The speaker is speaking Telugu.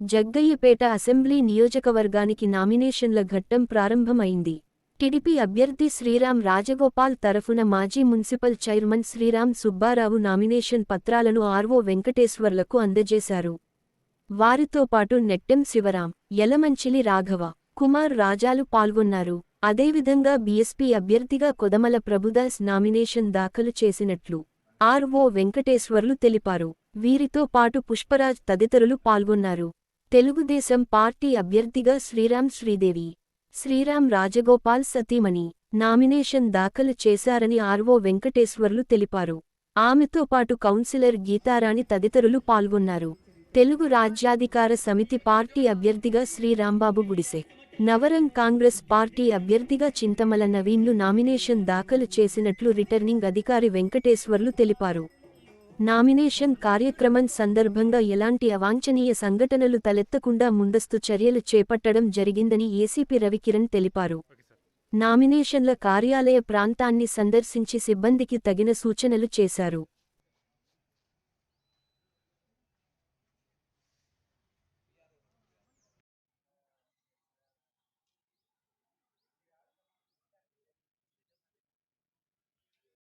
జగ్గయ్యపేట అసెంబ్లీ నియోజకవర్గానికి నామినేషన్ల ఘట్టం ప్రారంభమైంది. టిడిపి అభ్యర్థి శ్రీరామ్ రాజగోపాల్ తరఫున మాజీ municipal chairman Sriram Subbarao nomination పత్రాలను ఆర్వో వెంకటేశ్వర్లకు అందజేశారు. వారితో పాటు నెట్టెం శివరాం యలమంచిలి రాఘవ కుమార్ రాజాలు పాల్గొన్నారు. అదేవిధంగా బీఎస్పీ అభ్యర్థిగా కొదమల ప్రభుదాస్ నామినేషన్ దాఖలు చేసినట్లు ఆర్వో వెంకటేశ్వర్లు తెలిపారు. వీరితో పాటు పుష్పరాజ్ తదితరులు పాల్గొన్నారు. తెలుగుదేశం పార్టీ అభ్యర్థిగా శ్రీరామ్ శ్రీదేవి శ్రీరామ్ రాజగోపాల్ సతీమణి నామినేషన్ దాఖలు చేశారని ఆర్వో వెంకటేశ్వర్లు తెలిపారు. ఆమెతో పాటు కౌన్సిలర్ గీతారాణి తదితరులు పాల్గొన్నారు. తెలుగు రాజ్యాధికార సమితి పార్టీ అభ్యర్థిగా శ్రీరాంబాబు గుడిసె నవరం కాంగ్రెస్ పార్టీ అభ్యర్థిగా చింతమల నవీన్లు నామినేషన్ దాఖలు చేసినట్లు రిటర్నింగ్ అధికారి వెంకటేశ్వర్లు తెలిపారు. నామినేషన్ కార్యక్రమం సందర్భంగా ఎలాంటి అవాంఛనీయ సంఘటనలు తలెత్తకుండా ముందస్తు చర్యలు చేపట్టడం జరిగిందని ఏసీపీ రవికిరణ్ తెలిపారు. నామినేషన్ల కార్యాలయ ప్రాంతాన్ని సందర్శించి సిబ్బందికి తగిన సూచనలు చేశారు.